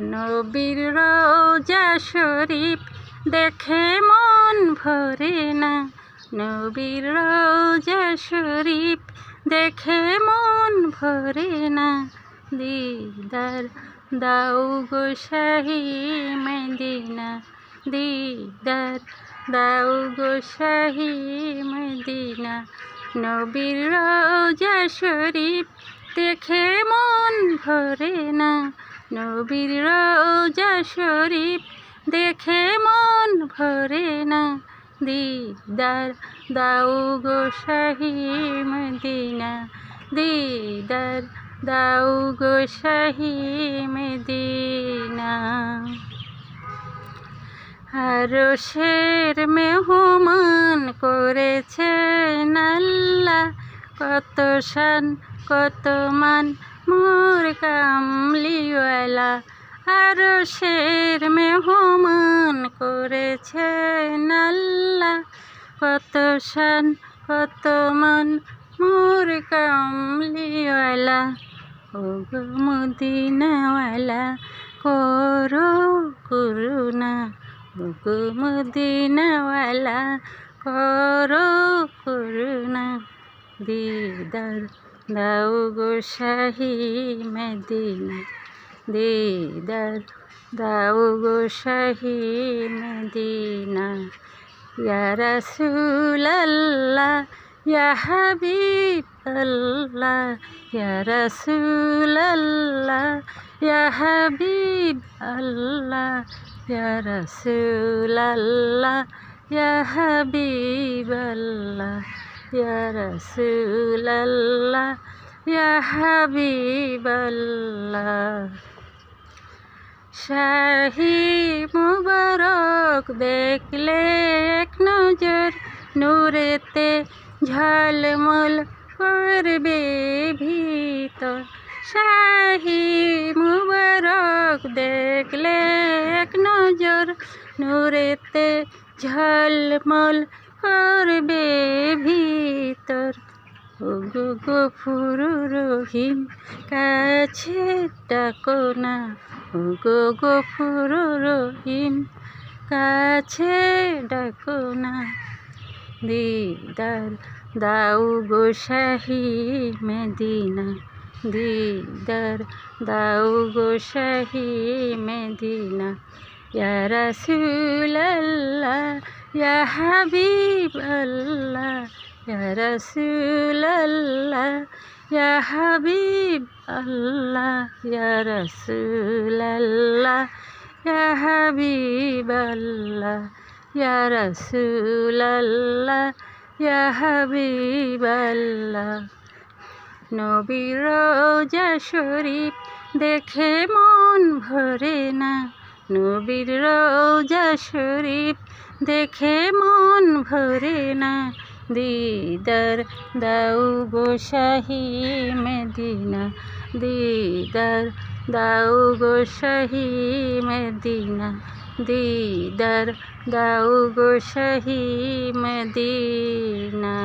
নবীর রোজা শরীফ দেখে মন ভরে না। নবীর রোজা শরীফ দেখে মন ভরে না। দিদার দাউ গো শাহি মদিনা। দিদার দাউ গো শাহি মদিনা। নবীর রোজা শরীফ দেখে মন ভরে না। নবীর রোজা শরীফ দেখে মন ভরে না। দিদার দাও গো শাহি মদিনা দিদার দাও গো শাহি মদিনা আরও শের মেহমান করেছে আল্লাহ। কত শান, কত মান মোর কামলিওয়ালা আরও শের মেহমান করেছে আল্লাহ কত শান কত মান মোর কামলিওয়ালা ও গো মদিনাওয়ালা করো করুণা ও গো মদিনাওয়ালা করো করুণা দিদার দাও গো শাহি মদিনা, দিদার। দাও গো শাহি মদিনা, ইয়া রাসূলাল্লাহ, ইয়া হাবিবাল্লাহ, ইয়া রাসূলাল্লাহ, ইয়া হাবিবাল্লাহ, ইয়া রাসূলাল্লাহ, ইয়া হাবিবাল্লাহ। ইয়া রাসূলাল্লাহ ইয়া হাবিবাল্লাহ শাহি মুবারক দেখলে এক নজর নূরেতে ঝলমল করবে ভিতর শাহি মুবারক দেখলে এক নজর নূরেতে ঝলমল করবে ভিতর ওগো গফুর রহিম, কাছে ডাকো না। ওগো গফুর রহিম, কাছে ডাকো না। দিদার দাও গো শাহি মেদিনা। দিদার দাও গো শাহি মেদিনা। ইয়া রাসূলাল্লাহ ইয়া হাবিবাল্লাহ ইয়া রাসূলাল্লাহ ইয়া হাবিবাল্লাহ ইয়া রাসূলাল্লাহ ইয়া হাবিবাল্লাহ ইয়া রাসূলাল্লাহ ইয়া হাবিবাল্লাহ নবীর রোজা শরীফ দেখে মন ভরে না নবীর রোজা শরীফ দেখে মন ভরে না। দিদার দাউ গো শাহি মেদিনা। দিদার দাউ গো শাহি মেদিনা। দিদার দাউ গো শাহি মদিনা।